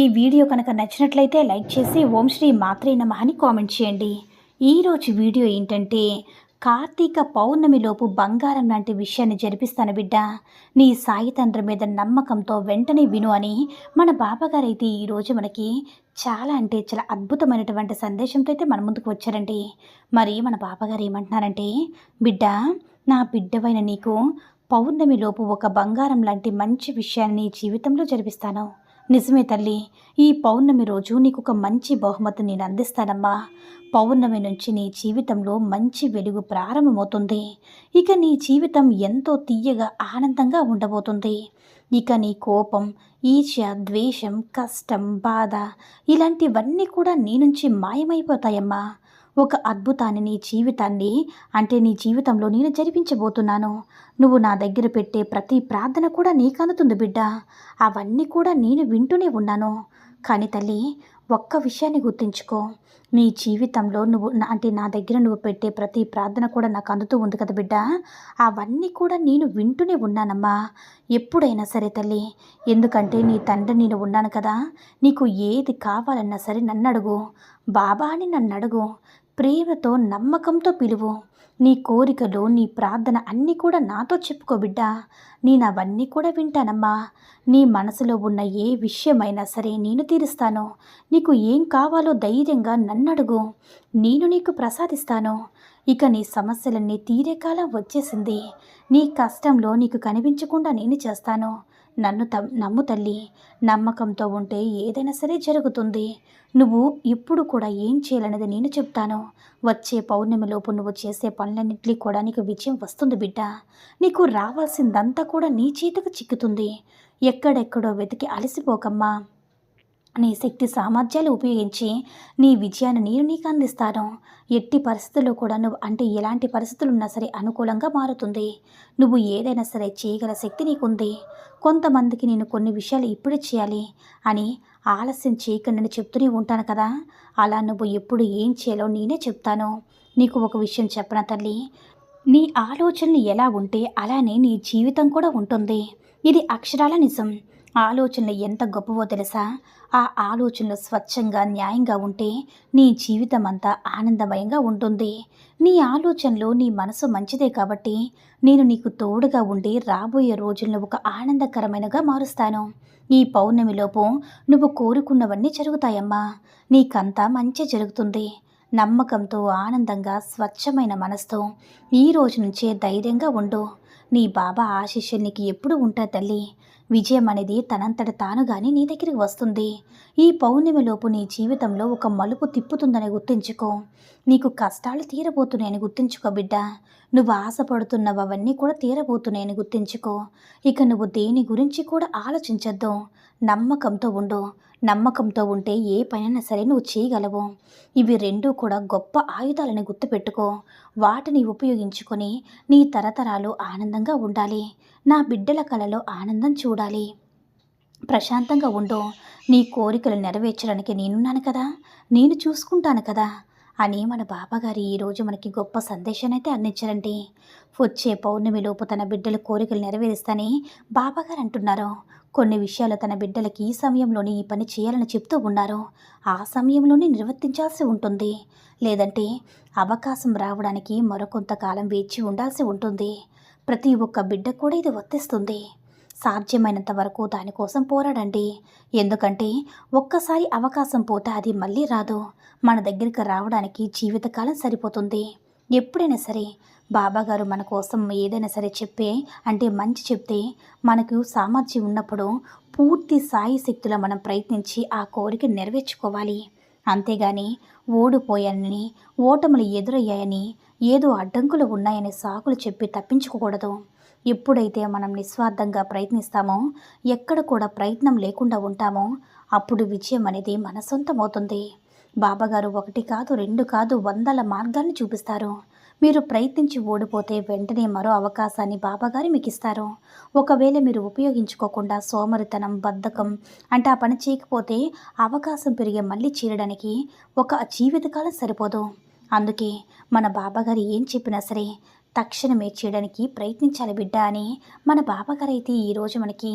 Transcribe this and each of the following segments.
ఈ వీడియో కనుక నచ్చినట్లయితే లైక్ చేసి ఓం శ్రీ మాత్రే నమ అని కామెంట్ చేయండి. ఈరోజు వీడియో ఏంటంటే కార్తీక పౌర్ణమిలోపు బంగారం లాంటి విషయాన్ని జరిపిస్తాను బిడ్డ. నీ సాయి తండ్రి మీద నమ్మకంతో వెంటనే విను అని మన బాబాగారు అయితే ఈరోజు మనకి చాలా అంటే చాలా అద్భుతమైనటువంటి సందేశంతో అయితే మన ముందుకు వచ్చారండి. మరి మన బాబాగారు ఏమంటున్నారంటే బిడ్డ నా బిడ్డవైన నీకు పౌర్ణమిలోపు ఒక బంగారం లాంటి మంచి విషయాన్ని నీ జీవితంలో జరిపిస్తాను. నిజమే తల్లి ఈ పౌర్ణమి రోజు నీకు ఒక మంచి బహుమతి నేను అందిస్తానమ్మా. పౌర్ణమి నుంచి నీ జీవితంలో మంచి వెలుగు ప్రారంభమవుతుంది. ఇక నీ జీవితం ఎంతో తీయగా ఆనందంగా ఉండబోతుంది. ఇక నీ కోపం ఈర్ష్య ద్వేషం కష్టం బాధ ఇలాంటివన్నీ కూడా నీ నుంచి మాయమైపోతాయమ్మా. ఒక అద్భుతాన్ని నీ జీవితాన్ని అంటే నీ జీవితంలో నేను జరిపించబోతున్నాను. నువ్వు నా దగ్గర పెట్టే ప్రతి ప్రార్థన కూడా నీకు అందుతుంది బిడ్డ. అవన్నీ కూడా నేను వింటూనే ఉన్నాను. కానీ తల్లి ఒక్క విషయాన్ని గుర్తుంచుకో. నీ జీవితంలో నువ్వు నా- అంటే నా దగ్గర నువ్వు పెట్టే ప్రతి ప్రార్థన కూడా నాకు అందుతూ ఉంది కదా బిడ్డ. అవన్నీ కూడా నేను వింటూనే ఉన్నానమ్మా. ఎప్పుడైనా సరే తల్లి ఎందుకంటే నీ తండ్రి నేను ఉన్నాను కదా. నీకు ఏది కావాలన్నా సరే నన్ను అడుగు బాబా అని నన్ను అడుగు ప్రేమతో నమ్మకంతో పిలువు. నీ కోరికలు నీ ప్రార్థన అన్నీ కూడా నాతో చెప్పుకో బిడ్డ. నేను అవన్నీ కూడా వింటానమ్మా. నీ మనసులో ఉన్న ఏ విషయమైనా సరే నేను తీరుస్తాను. నీకు ఏం కావాలో ధైర్యంగా నన్ను అడుగు. నేను నీకు ప్రసాదిస్తాను. ఇక నీ సమస్యలన్నీ తీరే కాలం వచ్చేసింది. నీ కష్టంలో నీకు కనిపించకుండా నేను చేస్తాను. నన్ను త నమ్ము తల్లి. నమ్మకంతో ఉంటే ఏదైనా సరే జరుగుతుంది. నువ్వు ఇప్పుడు కూడా ఏం చేయాలనేది నేను చెప్తాను. వచ్చే పౌర్ణమిలోపు నువ్వు చేసే పనులన్నింటినీ కూడా నీకు విజయం వస్తుంది బిడ్డ. నీకు రావాల్సిందంతా కూడా నీ చేతికి చిక్కుతుంది. ఎక్కడెక్కడో వెతికి అలసిపోకమ్మా. నీ శక్తి సామర్థ్యాలు ఉపయోగించి నీ విజయాన్ని నేను నీకు అందిస్తాను. ఎట్టి పరిస్థితుల్లో కూడా నువ్వు అంటే ఎలాంటి పరిస్థితులు ఉన్నా సరే అనుకూలంగా మారుతుంది. నువ్వు ఏదైనా సరే చేయగల శక్తి నీకుంది. కొంతమందికి నేను కొన్ని విషయాలు ఇప్పుడే చేయాలి అని ఆలస్యం చేయకుండా చెప్తూనే ఉంటాను కదా. అలా నువ్వు ఎప్పుడు ఏం చేయాలో నేనే చెప్తాను. నీకు ఒక విషయం చెప్పన తల్లి? నీ ఆలోచనలు ఎలా ఉంటే అలానే నీ జీవితం కూడా ఉంటుంది. ఇది అక్షరాల నిజం. ఆలోచనలు ఎంత గొప్పవో తెలుసా? ఆ ఆలోచనలు స్వచ్ఛంగా న్యాయంగా ఉంటే నీ జీవితం అంతా ఆనందమయంగా ఉంటుంది. నీ ఆలోచనలు నీ మనసు మంచిదే కాబట్టి నేను నీకు తోడుగా ఉండి రాబోయే రోజులను ఒక ఆనందకరమైనగా మారుస్తాను. ఈ పౌర్ణమిలోపు నువ్వు కోరుకున్నవన్నీ జరుగుతాయమ్మా. నీకంతా మంచి జరుగుతుంది. నమ్మకంతో ఆనందంగా స్వచ్ఛమైన మనసుతో ఈ రోజు నుంచే ధైర్యంగా ఉండు. నీ బాబా ఆశీస్సులు నీకు ఎప్పుడు ఉంటా తల్లి. విజయం అనేది తనంతట తానుగాని నీ దగ్గరికి వస్తుంది. ఈ పౌర్ణమిలోపు నీ జీవితంలో ఒక మలుపు తిప్పుతుందని గుర్తించుకో. నీకు కష్టాలు తీరబోతున్నాయని గుర్తుంచుకో బిడ్డ. నువ్వు ఆశపడుతున్నవి అవన్నీ కూడా తీరబోతున్నాయని గుర్తించుకో. ఇక నువ్వు దేని గురించి కూడా ఆలోచించొద్దు. నమ్మకంతో ఉండు. నమ్మకంతో ఉంటే ఏ పనైనా సరే నువ్వు చేయగలవు. ఇవి రెండూ కూడా గొప్ప ఆయుధాలని గుర్తుపెట్టుకో. వాటిని ఉపయోగించుకొని నీ తరతరాలు ఆనందంగా ఉండాలి. నా బిడ్డల కలలో ఆనందం చూడాలి. ప్రశాంతంగా ఉండు. నీ కోరికలు నెరవేర్చడానికి నేనున్నాను కదా. నేను చూసుకుంటాను కదా. అని మన బాబాగారు ఈరోజు మనకి గొప్ప సందేశాన్ని అయితే అందించారండి వచ్చే పౌర్ణమిలోపు తన బిడ్డల కోరికలు నెరవేరుస్తానని బాబాగారు అంటున్నారు. కొన్ని విషయాలు తన బిడ్డలకి ఈ సమయంలోనే ఈ పని చేయాలని చెప్తూ ఉన్నారు. ఆ సమయంలోనే నిర్వర్తించాల్సి ఉంటుంది. లేదంటే అవకాశం రావడానికి మరికొంతకాలం వేచి ఉండాల్సి ఉంటుంది. ప్రతి ఒక్క బిడ్డ కూడా ఇది వర్తిస్తుంది. సాధ్యమైనంత వరకు దానికోసం పోరాడండి. ఎందుకంటే ఒక్కసారి అవకాశం పోతే అది మళ్ళీ రాదు. మన దగ్గరికి రావడానికి జీవితకాలం సరిపోతుంది. ఎప్పుడైనా సరే బాబాగారు మన కోసం ఏదైనా సరే చెప్పే అంటే మంచి చెప్తే మనకు సామర్థ్యం ఉన్నప్పుడు పూర్తి సాయి శక్తిలో మనం ప్రయత్నించి ఆ కోరిక నెరవేర్చుకోవాలి. అంతేగాని ఓడిపోయానని ఓటములు ఎదురయ్యాయని ఏదో అడ్డంకులు ఉన్నాయని సాకులు చెప్పి తప్పించుకోకూడదు. ఎప్పుడైతే మనం నిస్వార్థంగా ప్రయత్నిస్తామో ఎక్కడ కూడా ప్రయత్నం లేకుండా ఉంటామో అప్పుడు విజయం అనేది మన సొంతమవుతుంది బాబాగారు ఒకటి కాదు రెండు కాదు వందల మార్గాన్ని చూపిస్తారు. మీరు ప్రయత్నించి ఓడిపోతే వెంటనే మరో అవకాశాన్ని బాబాగారు మీకు ఇస్తారు. ఒకవేళ మీరు ఉపయోగించుకోకుండా సోమరితనం బద్ధకం అంటే ఆ పని చేయకపోతే అవకాశం పెరిగే మళ్ళీ చేరడానికి ఒక జీవితకాలం సరిపోదు. అందుకే మన బాబాగారు ఏం చెప్పినా సరే తక్షణమే చేయడానికి ప్రయత్నించాలి బిడ్డ అని మన బాబాగారు అయితే ఈరోజు మనకి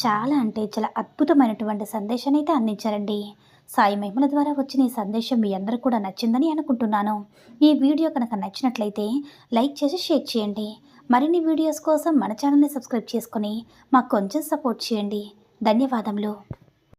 చాలా అంటే చాలా అద్భుతమైనటువంటి సందేశాన్ని అయితే అందించారండి. సాయి మహిమల ద్వారా వచ్చిన ఈ సందేశం మీ అందరూ కూడా నచ్చిందని అనుకుంటున్నాను. ఈ వీడియో కనుక నచ్చినట్లయితే లైక్ చేసి షేర్ చేయండి. మరిన్ని వీడియోస్ కోసం మన ఛానల్ని సబ్స్క్రైబ్ చేసుకొని మాకు కొంచెం సపోర్ట్ చేయండి. ధన్యవాదములు.